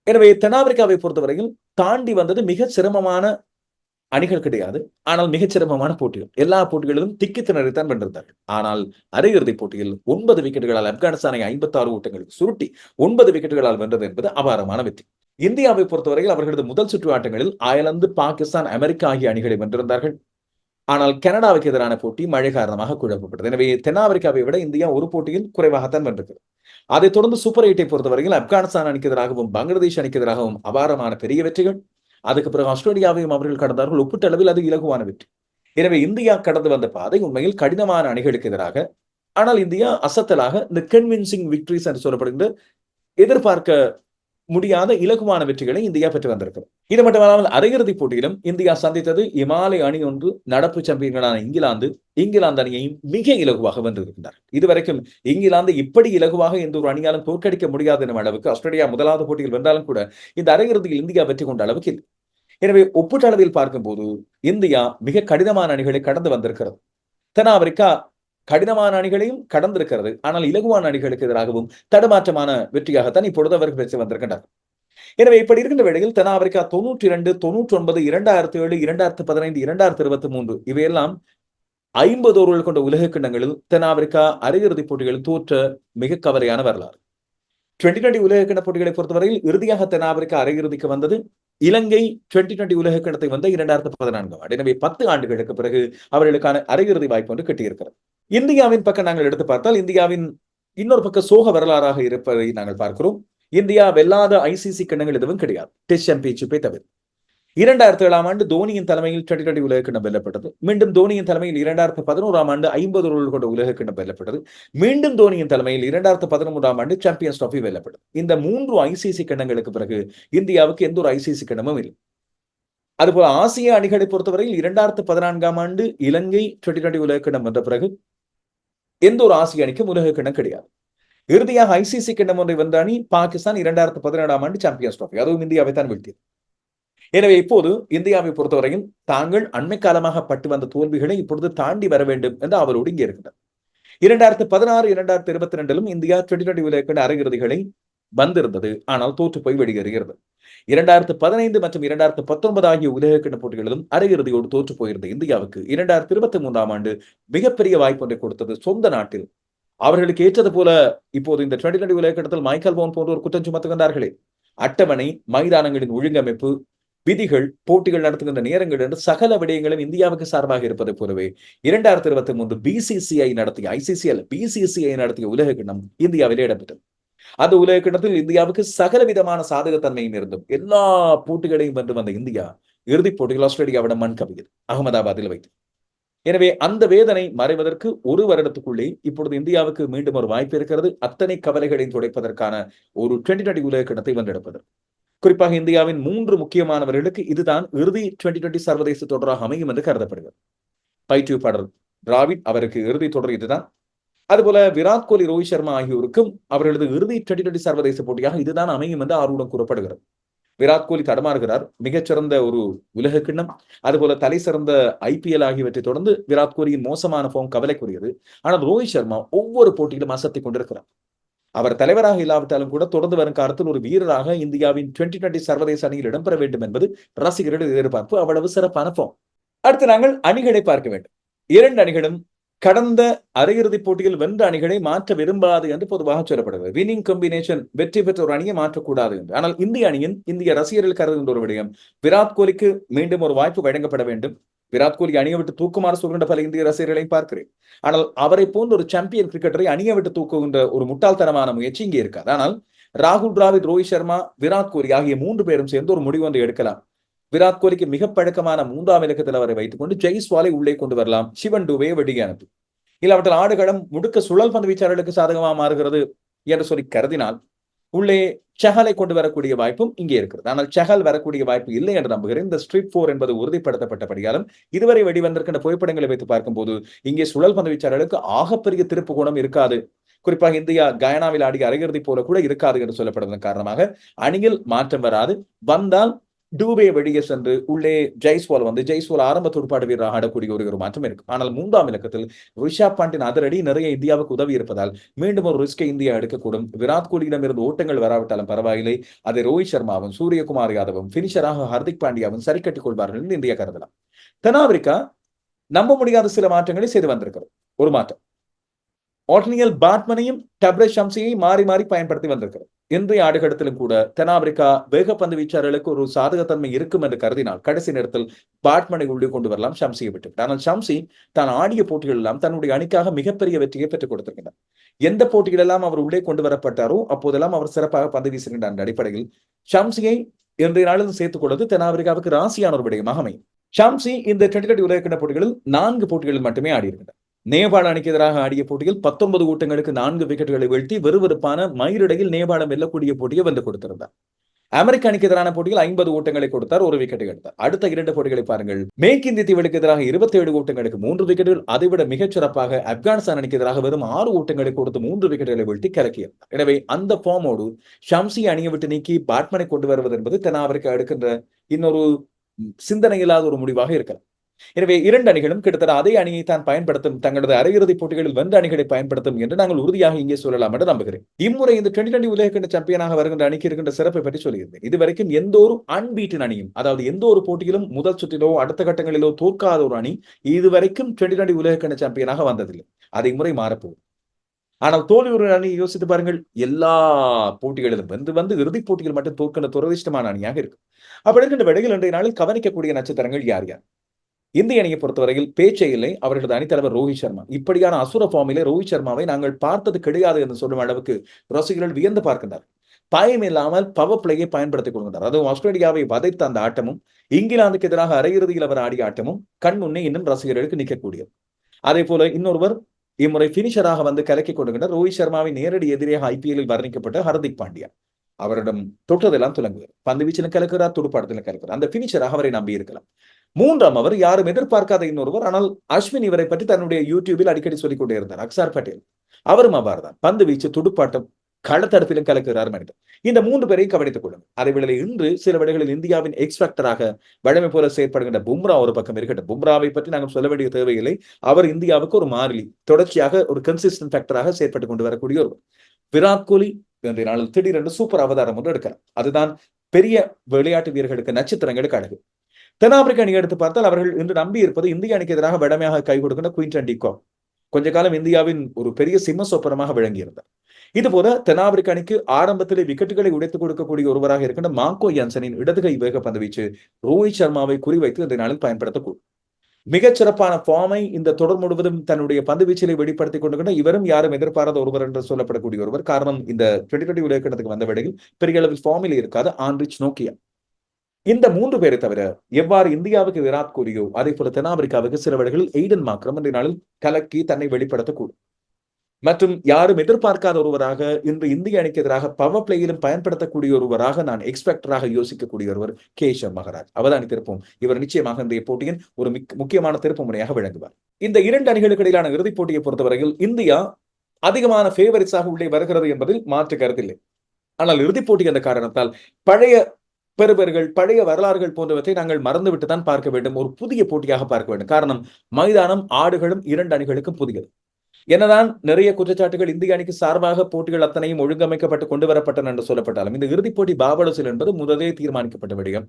எனவே தென்னாப்பிரிக்காவை பொறுத்தவரையில் தாண்டி வந்தது மிக சிரமமான அணிகள் கிடையாது. ஆனால் மிகச் சிரமமான போட்டிகள். எல்லா போட்டிகளிலும் திக்கி திணறித்தான் வென்றிருந்தார்கள். ஆனால் அரையிறுதிப் போட்டியில் ஒன்பது விக்கெட்டுகளால் ஆப்கானிஸ்தானை ஐம்பத்தி ஆறு ஓட்டங்களுக்கு சுருட்டி ஒன்பது விக்கெட்டுகளால் வென்றது என்பது அபாரமான வெற்றி. இந்தியாவை பொறுத்தவரையில் அவர்களது முதல் சுற்று ஆட்டங்களில் அயர்லாந்து பாகிஸ்தான் அமெரிக்கா ஆகிய அணிகளை வென்றிருந்தார்கள். ஆனால் கனடாவுக்கு எதிரான போட்டி மழை காரணமாக குழப்பப்பட்டது. எனவே தென்னாப்பிரிக்காவை விட இந்தியா ஒரு போட்டியில் குறைவாகத்தான் வென்றிருக்கிறது அதைத் தொடர்ந்து சூப்பர் எயிட்டை பொறுத்தவரையில் ஆப்கானிஸ்தான் அணிக்கு எதிராகவும் பங்களாதேஷ் அணிக்கு எதிராகவும் அபாரமான பெரிய வெற்றிகள். அதுக்கு பிறகு ஆஸ்திரேலியாவையும் அவர்கள் கடந்தார்கள். ஒப்பீட்டளவில் அது இலகுவான வெற்றி. எனவே இந்தியா கடந்து வந்த பாதை உண்மையில் கடினமான அணிகளுக்கு எதிராக ஆனால் இந்தியா அசத்தலாக இந்த கன்வின்சிங் விக்டரிஸ் என்று சொல்லப்படுகின்ற எதிர்பார்க்க முடியாத இலகுவான வெற்றிகளை இந்தியா பெற்று வந்திருக்கிறது இது மட்டுமல்லாமல் அரையிறுதிப் போட்டியிலும் இந்தியா சந்தித்தது இமாலய அணி ஒன்று நடப்பு சாம்பியன்களான இங்கிலாந்து இங்கிலாந்து அணியையும் மிக இலகுவாக வென்றிருக்கின்றார் இதுவரைக்கும் இங்கிலாந்து இப்படி இலகுவாக எந்த ஒரு அணியாலும் தோற்கடிக்க முடியாது எனும் அளவுக்கு ஆஸ்திரேலியா முதலாவது போட்டியில் வென்றாலும் கூட இந்த அரையிறுதியில் இந்தியா வெற்றி கொண்ட அளவுக்கு இல்லை. எனவே ஒப்பீட்டளவில் பார்க்கும்போது இந்தியா மிக கடினமான அணிகளை கடந்து வந்திருக்கிறது. தென் ஆப்பிரிக்கா கடினமான அணிகளையும் கடந்திருக்கிறது. ஆனால் இலகுவான அணிகளுக்கு எதிராகவும் தடுமாற்றமான வெற்றியாகத்தான் இப்பொழுது அவர்கள் பெற்று வந்திருக்கின்றனர். எனவே இப்படி இருக்கின்ற வேளையில் தென் ஆப்பிரிக்கா தொண்ணூற்றி இரண்டு தொண்ணூற்றி ஒன்பது இரண்டாயிரத்தி ஏழு இரண்டாயிரத்தி பதினைந்து இரண்டாயிரத்தி இருபத்தி மூன்று இவையெல்லாம் ஐம்பது ஓவர்கள் கொண்ட உலக கிண்ணங்களில் தென்னாப்பிரிக்கா அரையிறுதிப் போட்டிகளில் தோற்ற மிக கவலையான வரலாறு. டுவெண்டி டுவெண்டி உலக கிண்ண போட்டிகளை பொறுத்தவரையில் இறுதியாக தென் ஆப்பிரிக்கா அரையிறுதிக்கு வந்தது இலங்கை டுவெண்டி டுவெண்டி உலக கணத்தை வந்த இரண்டாயிரத்தி பதினான்காம் ஆண்டு. எனவே பத்து ஆண்டுகளுக்கு பிறகு அவர்களுக்கான அரையிறுதி வாய்ப்பு ஒன்று கிட்டியிருக்கிறது. இந்தியாவின் பக்கம் நாங்கள் எடுத்து பார்த்தால் இந்தியாவின் இன்னொரு பக்கம் சோக வரலாறாக இருப்பதை நாங்கள் பார்க்கிறோம். இந்தியா வெல்லாத ஐசிசி கிண்ணங்கள் எதுவும் கிடையாது. டெஸ்ட் சாம்பியன்ஷிப்பை தவிர. இரண்டாயிரத்தி ஏழாம் ஆண்டு தோனியின் தலைமையில் டுவெண்டி டுவெண்டி உலக வெல்லப்பட்டது. மீண்டும் தோனியின் தலைமையில் இரண்டாயிரத்தி பதினோராம் ஆண்டு ஐம்பது ரோல் கொண்ட உலக வெல்லப்பட்டது. மீண்டும் தோனியின் தலைமையில் இரண்டாயிரத்தி பதினொன்றாம் ஆண்டு சாம்பியன்ஸ் டிராஃபி வெல்லப்பட்டது. இந்த மூன்று ஐசிசி கிண்ணங்களுக்கு பிறகு இந்தியாவுக்கு எந்த ஒரு ஐசிசி கிண்ணமும் இல்லை. அதுபோல ஆசிய அணிகளை பொறுத்தவரையில் இரண்டாயிரத்து பதினான்காம் ஆண்டு இலங்கை டுவெண்டி டுவெண்டி உலக வந்த பிறகு எந்த ஒரு ஆசிய அணிக்கும் உலக கிடையாது. இறுதியாக ஐசிசி கிண்ணம் ஒன்றை வந்த அணி பாகிஸ்தான் இரண்டாயிரத்து பதினேழாம் ஆண்டு சாம்பியன்ஸ் டிராஃபி அதுவும் இந்தியாவை தான் வீழ்த்தியது. எனவே இப்போது இந்தியாவை பொறுத்தவரையில் தாங்கள் அண்மை காலமாக பட்டு வந்த தோல்விகளை இப்பொழுது தாண்டி வர வேண்டும் என்று அவரோடு இங்கே இருக்கிறார் இரண்டாயிரத்தி பதினாறு இரண்டாயிரத்தி இருபத்தி ரெண்டிலும் இந்தியா டுவெண்டி டுவெண்டி உலகக்கிண அரையிறுதிகளை வந்திருந்தது. ஆனால் தோற்று போய் வெளியேறுகிறது. இரண்டாயிரத்து பதினைந்து மற்றும் இரண்டாயிரத்து பத்தொன்பது ஆகிய உலகக்கிண போட்டிகளிலும் அரையிறுதியோடு தோற்று போயிருந்த இந்தியாவுக்கு இரண்டாயிரத்தி இருபத்தி மூன்றாம் ஆண்டு மிகப்பெரிய வாய்ப்பு ஒன்றை கொடுத்தது சொந்த நாட்டில். அவர்களுக்கு ஏற்றது போல இப்போது இந்த டுவெண்டி டுவெண்டி உலகக்கிணத்தில் மைக்கேல் போன் போன்ற ஒரு குற்றம் சுமத்துகின்றார்களே. அட்டவணை மைதானங்களின் ஒழுங்கமைப்பு விதிகள் போட்டிகள் நடத்துகின்ற நேரங்கள் என்று சகல விடயங்களும் இந்தியாவுக்கு சார்பாக இருப்பதை போலவே இரண்டாயிரத்தி இருபத்தி மூன்று பிசிசிஐ நடத்திய ஐசிசி அல்ல பிசிசிஐ நடத்திய உலக கிண்ணம் இந்தியாவிலே இடம்பெற்றது. அந்த உலக கிண்ணத்தில் இந்தியாவுக்கு சகல விதமான சாதகத்தன்மையும் இருந்தும் எல்லா போட்டிகளையும் வென்று வந்த இந்தியா இறுதிப் போட்டியில் ஆஸ்திரேலியாவிடம் மண் கவியது அகமதாபாத்தில் வைத்து எனவே அந்த வேதனை மறைவதற்கு ஒரு வருடத்துக்குள்ளே இப்பொழுது இந்தியாவுக்கு மீண்டும் ஒரு வாய்ப்பு இருக்கிறது. அத்தனை கவலைகளையும் துடைப்பதற்கான ஒரு டுவெண்டி டுவெண்டி உலக கிண்ணத்தை வென்றெடுப்பது. குறிப்பாக இந்தியாவின் மூன்று முக்கியமானவர்களுக்கு இதுதான் இறுதி டுவெண்டி டுவெண்டி சர்வதேச தொடராக அமையும் என்று கருதப்படுகிறது. பயிற்றுவிப்பாளர் டிராவிட் அவருக்கு இறுதி தொடர் இதுதான். அதுபோல விராட் கோலி ரோஹித் சர்மா ஆகியோருக்கும் அவர்களது இறுதி டுவெண்டி டுவெண்டி சர்வதேச போட்டியாக இதுதான் அமையும் என்று ஆர்வம் கூறப்படுகிறது. விராட் கோலி தடமாறுகிறார். மிகச்சிறந்த ஒரு உலக கிண்ணம். அதுபோல தலை சிறந்த ஐபிஎல் ஆகியவற்றை தொடர்ந்து விராட் கோலியின் மோசமான ஃபார்ம் கவலைக்குரியது. ஆனால் ரோஹித் சர்மா ஒவ்வொரு போட்டியிலும் அசத்தி கொண்டிருக்கிறார். அவர் தலைவராக இல்லாவிட்டாலும் கூட தொடர்ந்து வரும் காலத்தில் ஒரு வீரராக இந்தியாவின் டுவெண்டி டுவெண்டி சர்வதேச அணியில் இடம்பெற வேண்டும் என்பது ரசிகர்கள் எதிர்பார்ப்பு. அவ்வளவு சிறப்பான போம் அடுத்து நாங்கள் அணிகளை பார்க்க வேண்டும். இரண்டு அணிகளும் கடந்த அரையிறுதிப் போட்டியில் வென்ற அணிகளை மாற்ற விரும்பாது என்று பொதுவாக சொல்லப்படுகிறது. வினிங் காம்பினேஷன் வெற்றி பெற்ற ஒரு அணியை மாற்றக்கூடாது என்று. ஆனால் இந்திய அணியின் இந்திய ரசிகர்கள் கருதுகின்ற ஒரு விடயம் விராட் கோலிக்கு மீண்டும் ஒரு வாய்ப்பு வழங்கப்பட வேண்டும். விராட் கோலி அணியை விட்டு தூக்குமாறு சொல்கின்ற பல இந்திய ரசிகர்களையும் பார்க்கிறேன். ஆனால் அவரை போன்ற ஒரு சாம்பியன் கிரிக்கெட்டரை அணியை விட்டு தூக்குகின்ற ஒரு முட்டாள்தனமான முயற்சி இங்கே இருக்காது. ஆனால் ராகுல் டிராவிட் ரோஹித் சர்மா விராட் கோலி ஆகிய மூன்று பேரும் சேர்ந்து ஒரு முடிவு ஒன்றை எடுக்கலாம். விராட் கோலிக்கு மிக பழக்கமான மூன்றாம் இலக்கத்தில் அவரை வைத்துக் கொண்டு ஜெய்ஸ்வாலை உள்ளே கொண்டு வரலாம். சிவன் டூவே வெடிகை இல்லை இல்லாவற்றில் ஆடுகளம் முடுக்க சுழல் பந்து வீச்சாளர்களுக்கு சாதகமாக மாறுகிறது என்று சொல்லி கருதினால் உள்ளே செஹலை கொண்டு வரக்கூடிய வாய்ப்பும் இங்கே இருக்கிறது. ஆனால் செஹல் வரக்கூடிய வாய்ப்பு இல்லை என்று நம்புகிறேன். இந்த ஸ்ட்ரீட் போர் என்பது உறுதிப்படுத்தப்பட்டபடியாலும் இதுவரை வெளிவந்திருக்கின்ற புகைப்படங்களை வைத்து பார்க்கும்போது இங்கே சுழல் பந்து வீச்சாளர்களுக்கு ஆகப்பெரிய திருப்பு குணம் இருக்காது. குறிப்பாக இந்தியா கயானாவில் ஆடிய அரையிறுதி போல கூட இருக்காது என்று சொல்லப்படுவதன் காரணமாக அணியில் மாற்றம் வராது. வந்தால் டூபே வெளியே சென்று உள்ளே ஜெய்ஸ்வால் வந்து ஜெய்ஸ்வால் ஆரம்ப துடுப்பாடு வீரராக ஆடக்கூடிய ஒரு ஒரு மாற்றம் இருக்கு. ஆனால் மூன்றாம் இலக்கத்தில் ரிஷாப் பாண்டின் அதிரடி நிறைய இந்தியாவுக்கு உதவி இருப்பதால் மீண்டும் ஒரு ரிஸ்கை இந்தியா எடுக்கக்கூடும். விராட் கோலியிடம் இருந்து ஓட்டங்கள் வராவிட்டாலும் பரவாயில்லை. அதை ரோஹித் சர்மாவும் சூரியகுமார் யாதவும் பினிஷராக ஹர்திக் பாண்டியாவும் சரி கட்டிக் கொள்வார்கள் என்று இந்தியா கருதலாம். தென்னாப்பிரிக்கா நம்ப முடியாத சில மாற்றங்களை செய்து வந்திருக்கிறது. ஒரு மாற்றம். ஓட்டனியல் பாட்மனையும் டப்ரே ஷம்சியையும் மாறி மாறி பயன்படுத்தி வந்திருக்கிறது. இன்றைய ஆடுகடத்திலும் கூட தென்னாப்பிரிக்கா வேகப்பந்து வீச்சாளர்களுக்கு ஒரு சாதகத்தன்மை இருக்கும் என்று கருதினால் கடைசி நேரத்தில் பேட்மனை உள்ளே கொண்டு வரலாம் ஷம்சியை விட்டு ஆனால் ஷம்சி தான் ஆடிய போட்டிகள் எல்லாம் தன்னுடைய அணிக்காக மிகப்பெரிய வெற்றியை பெற்றுக் கொடுத்திருக்கிறார். எந்த போட்டிகளெல்லாம் அவர் உள்ளே கொண்டு வரப்பட்டாரோ அப்போதெல்லாம் அவர் சிறப்பாக பந்து வீசுகின்றார் என்ற அடிப்படையில் ஷம்சியை இன்றைய நாளில் சேர்த்துக் கொள்வது தென்னாப்பிரிக்காவுக்கு ராசியான ஒரு விடயமாக அமையும். ஷம்சி இந்த டுவெண்டி டுவெண்டி உலகக்கிண போட்டிகளில் நான்கு போட்டிகளில் மட்டுமே ஆடியிருக்கிறார் நேபாள அணிக்கு எதிராக ஆடிய போட்டியில் பத்தொன்பது கூட்டங்களுக்கு நான்கு விக்கெட்டுகளை வீழ்த்தி வெறுவெறுப்பான மயிரிடையில் நேபாளம் வெல்லக்கூடிய போட்டியை வென்று கொடுத்திருந்தார். அமெரிக்க அணிக்கு எதிரான போட்டியில் ஐம்பது ஓட்டங்களை கொடுத்தார் ஒரு விக்கெட் எடுத்தார். அடுத்த இரண்டு போட்டிகளை பாருங்கள். மேற்கிந்திய தீவுகளுக்கு எதிராக இருபத்தி ஏழு ஓட்டங்களுக்கு மூன்று விக்கெட்டுகள் அதைவிட மிகச்சிறப்பாக ஆப்கானிஸ்தான் அணிக்கு எதிராக வெறும் ஆறு ஓட்டங்களை கொடுத்து மூன்று விக்கெட்டுகளை வீழ்த்தி கலக்கியிருந்தார் எனவே அந்த ஃபார்மோடு ஷம்சி அணியை விட்டு நீக்கி பேட்மனை கொண்டு வருவது என்பது தென்னாப்பிரிக்கா எடுக்கின்ற இன்னொரு சிந்தனை இல்லாத ஒரு முடிவாக இருக்கலாம். எனவே இரண்டு அணிகளும் கிட்டத்தட்ட அதே அணியை தான் பயன்படுத்தும் தங்களது அரையிறுதிப் போட்டிகளில் வெந்த அணிகளை பயன்படுத்தும் என்று நாங்கள் உறுதியாக இங்கே சொல்லலாம் என்று நம்புகிறேன். இம்முறை இந்த டுவெண்டி டுவெண்டி உலகக்கிண்ட சாம்பியனாக வருகின்ற அணிக்கு இருக்கின்ற சிறப்பை பற்றி சொல்லியிருந்தேன். இதுவரைக்கும் எந்த ஒரு அன்பீட்டின் அணியும் அதாவது எந்த ஒரு போட்டியிலும் முதல் சுற்றிலோ அடுத்த கட்டங்களிலோ தோற்காத ஒரு அணி இதுவரைக்கும் டுவெண்டி டுவெண்டி உலகக்கிண்ட சாம்பியனாக வந்ததில்லை. அதை முறை மாறப்போகுது. ஆனால் தோல்வி ஒரு அணி யோசித்து பாருங்கள். எல்லா போட்டிகளிலும் வந்து வந்து இறுதிப் போட்டிகள் மட்டும் தோற்கின்ற துரதிஷ்டமான அணியாக இருக்கும். அப்படி இருக்கின்ற விடையில் இன்றைய நாளில் கவனிக்கக்கூடிய நட்சத்திரங்கள் யார் யார்? இந்திய அணியை பொறுத்தவரையில் பேச்சே இல்லை. அவர்களது அணித்தலைவர் ரோஹித் சர்மா. இப்படியான அசுர ஃபார்மிலே ரோஹித் சர்மாவை நாங்கள் பார்த்தது கிடையாது என்று சொல்லும் அளவுக்கு ரசிகர்கள் வியந்து பார்க்கின்றார் பயம் இல்லாமல் பவர் பிளேயை பயன்படுத்திக் கொள்கின்றார். அதுவும் ஆஸ்திரேலியாவை வதைத்த அந்த ஆட்டமும் இங்கிலாந்துக்கு எதிராக அரையிறுதியில் அவர் ஆடிய ஆட்டமும் கண் முன்னே இன்னும் ரசிகர்களுக்கு நிற்கக்கூடியது. அதே போல இன்னொருவர் இம்முறை பினிஷராக வந்து கலக்கி கொண்டுகின்ற ரோஹித் சர்மாவை நேரடி எதிரியாக ஐபிஎல்லில் வர்ணிக்கப்பட்ட ஹர்திக் பாண்டியா. அவரிடம் தொட்டதெல்லாம் துலங்குவார் பந்து வீச்சிலும் கலக்கிறார் துடுப்பாட்டத்தில் கலக்கிறார். அந்த பினிஷராக அவரை நம்பி இருக்கலாம் மூன்றாம் அவர் யாரும் எதிர்பார்க்காத இன்னொருவர். ஆனால் அஸ்வின் இவரை பற்றி தன்னுடைய யூடியூபில் அடிக்கடி சொல்லிக் கொண்டே இருந்தார் அக்சார் பட்டேல். அவரும் அவ்வாறு தான் பந்து வீச்சு துடுப்பாட்டம் களத்தடுப்பிலும் கலக்குகிறார் மனிதர். இந்த மூன்று பேரையும் கவனித்துக் கொள்ளும் அதேவேளை இன்று சில வேளைகளில் இந்தியாவின் எக்ஸ்பெக்டராக வழமை போல செயற்படுகின்ற பும்ரா ஒரு பக்கம் இருக்கட்டும். பும்ராவை பற்றி நாங்கள் சொல்ல வேண்டிய தேவையில்லை. அவர் இந்தியாவுக்கு ஒரு மாறிலி தொடர்ச்சியாக ஒரு கன்சிஸ்டன்ட் ஃபேக்டராக செயற்பட்டு கொண்டு வரக்கூடிய ஒரு விராட் கோலி இன்றைய நாளில் திடீரென்று சூப்பர் அவதாரம் ஒன்று எடுக்கிறார். அதுதான் பெரிய விளையாட்டு வீரர்களுக்கு நட்சத்திரங்களுக்கு அழகு. தென்னாப்பிரிக்க அணி எடுத்து பார்த்தால் அவர்கள் இன்று நம்பி இருப்பது இந்திய அணிக்கு எதிராக வடமையாக கை கொடுக்கின்ற குயின்டன் டிகோ கொஞ்ச காலம் இந்தியாவின் ஒரு பெரிய சிம்ம சொப்பனமாக விளங்கியிருந்தார். இதுபோல தென்னாப்பிரிக்க அணிக்கு ஆரம்பத்திலே விக்கெட்டுகளை உடைத்துக் கொடுக்கக்கூடிய ஒருவராக இருக்கின்ற மாங்கோ யான்சனின் இடதுகை வேக பந்து வீச்சு ரோஹித் சர்மாவை குறிவைத்து இந்த நாளில் பயன்படுத்தக்கூடும் மிகச்சிறப்பான ஃபார்மை இந்த தொடர் முழுவதும் தன்னுடைய பந்து வீச்சிலை வெளிப்படுத்திக் கொண்டு இவரும் யாரும் எதிர்பாராத ஒருவர் என்று சொல்லப்படக்கூடிய ஒருவர். காரணம் இந்த டுவெண்டி டுவெண்டி உலகத்திற்கு வந்த வேளையில் பெரிய அளவில் ஃபார்மில் இருக்காத ஆண்ட்ரிச் நோக்கியா. இந்த மூன்று பேரை தவிர எவ்வாறு இந்தியாவுக்கு விராட் கோலியோ அதே போல தென்னாப்பிரிக்காவுக்கு சில வேளைகளில் எய்டன் மாக்ரம் என்ற நாளில் கலக்கி தன்னை வெளிப்படுத்தக்கூடும். மற்றும் யாரும் எதிர்பார்க்காத ஒருவராக இன்று இந்திய அணிக்கு எதிராக பவர் பிளேயிலும் பயன்படுத்தக்கூடிய ஒருவராக நான் எக்ஸ்பெக்டராக யோசிக்கக்கூடிய ஒருவர் கேஷவ் மகராஜ். அவதானி திருப்பம். இவர் நிச்சயமாக இந்த போட்டியின் ஒரு முக்கியமான திருப்பு முறையாக விளங்குவார். இந்த இரண்டு அணிகளுக்கு இடையிலான இறுதிப் போட்டியை பொறுத்தவரையில் இந்தியா அதிகமான ஃபேவரிட்ஸாக உள்ளே வருகிறது என்பதில் மாற்று கருத்தில்லை ஆனால் இறுதிப் போட்டி என்ற காரணத்தால் பழைய பெருபர்கள் பழைய வரலாறுகள் போன்றவற்றை நாங்கள் மறந்துவிட்டு தான் பார்க்க வேண்டும். ஒரு புதிய போட்டியாக பார்க்க வேண்டும். காரணம் மைதானம் ஆடுகளும் இரண்டு அணிகளுக்கும் புதியது. என்னதான் நிறைய குற்றச்சாட்டுகள் இந்திய அணிக்கு சார்பாக போட்டிகள் அத்தனையும் ஒழுங்கமைக்கப்பட்டு கொண்டு வரப்பட்டன என்று சொல்லப்பட்டாலும் இந்த இறுதிப் போட்டி பாபலோசில் என்பது முதலே தீர்மானிக்கப்பட்ட விடயம்.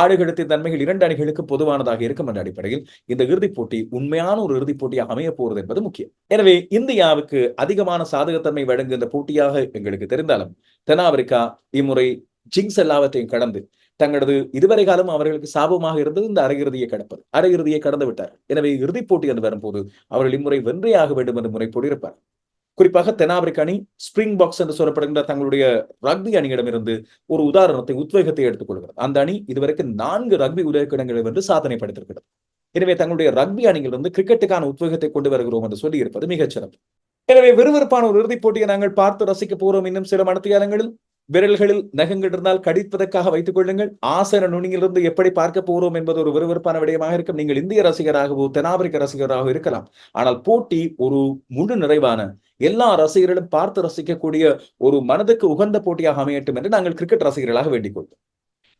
ஆடுகளத்தின் தன்மைகள் இரண்டு அணிகளுக்கு பொதுவானதாக இருக்கும் என்ற அடிப்படையில் இந்த இறுதிப் போட்டி உண்மையான ஒரு இறுதிப் போட்டியாக அமைய போகிறது என்பது முக்கியம். எனவே இந்தியாவுக்கு அதிகமான சாதகத்தன்மை வழங்குகின்ற போட்டியாக எங்களுக்கு தெரிந்தாலும் தென்னாப்பிரிக்கா இம்முறை ஜிங்ஸ் எல்லாவற்றையும் கடந்து தங்களது இதுவரை காலம் அவர்களுக்கு சாபமாக இருந்தது இந்த அரையிறுதியை கடப்பது. அரையிறுதியை கடந்து விட்டார். எனவே இறுதிப் போட்டி என்று வரும்போது அவர்கள் இம்முறை வென்றே ஆக வேண்டும் என்று முறை இருப்பார். குறிப்பாக தென்னாப்பிரிக்க அணி ஸ்பிரிங் பாக்ஸ் என்று சொல்லப்படுகின்ற தங்களுடைய ரக்பி அணியிடமிருந்து ஒரு உதாரணத்தை உத்வேகத்தை எடுத்துக் கொள்கிறது. அந்த அணி இதுவரைக்கும் நான்கு ரக்பி உலகக்கிடங்களை வென்று சாதனை படைத்திருக்கிறது. எனவே தங்களுடைய ரக்பி அணியிலிருந்து கிரிக்கெட்டுக்கான உத்வேகத்தை கொண்டு வருகிறோம் என்று சொல்லி இருப்பது மிகச் சிறப்பு எனவே விறுவிறுப்பான ஒரு இறுதிப் போட்டியை நாங்கள் பார்த்து ரசிக்க போறோம் இன்னும் சில மனத்தியாலங்களில் விரல்களில் நகங்கள் இருந்தால் கடிப்பதற்காக வைத்துக் கொள்ளுங்கள். ஆசன நுனியிலிருந்து எப்படி பார்க்க போறோம் என்பது ஒரு விறுவிறுப்பான விடயமாக இருக்கும். நீங்கள் இந்திய ரசிகராகவோ தென்னாப்பிரிக்க ரசிகராகவோ இருக்கலாம். ஆனால் போட்டி ஒரு முழு நிறைவான எல்லா ரசிகர்களும் பார்த்து ரசிக்கக்கூடிய ஒரு மனதுக்கு உகந்த போட்டியாக அமையட்டும் என்று நாங்கள் கிரிக்கெட் ரசிகர்களாக வேண்டிக் கொள்வோம்.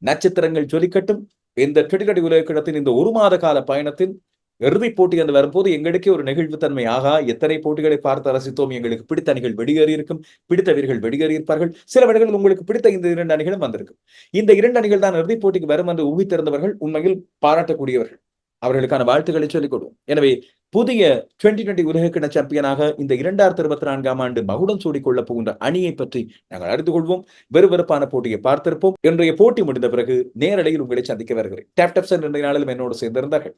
நட்சத்திரங்கள் ஜொலிக்கட்டும். இந்த கிரிக்கெட் உலகத்தின் இந்த ஒரு மாத கால பயணத்தின் இறுதிப் போட்டி என்று வரும்போது எங்களுக்கே ஒரு நெகிழ்வுத்தன்மை ஆகா எத்தனை போட்டிகளை பார்த்து ரசித்தோம். எங்களுக்கு பிடித்த அணிகள் வெளியேறி இருக்கும். பிடித்த வீரர்கள் வெளியேறி இருப்பார்கள். சில வேளைகளில் உங்களுக்கு பிடித்த இந்த இரண்டு அணிகளும் வந்திருக்கும். இந்த இரண்டு அணிகள் தான் இறுதிப் போட்டிக்கு வரும் என்று ஊகித்திருந்தவர்கள் உண்மையில் பாராட்டக்கூடியவர்கள். அவர்களுக்கான வாழ்த்துக்களை சொல்லிக் கொடுவோம் எனவே புதிய டுவெண்டி டுவெண்டி உலகக்கிண சாம்பியனாக இந்த இரண்டாயிரத்தி இருபத்தி நான்காம் ஆண்டு மகுடம் சூடிக்கொள்ள போகின்ற அணியை பற்றி நாங்கள் அறிந்து கொள்வோம். வெறுவெறுப்பான போட்டியை பார்த்திருப்போம். இன்றைய போட்டி முடிந்த பிறகு நேரலையில் உங்களை சந்திக்க வருகிறேன். டேப் டப்ஸ் என்ற நாளிலும் என்னோடு சேர்ந்திருந்தார்கள்.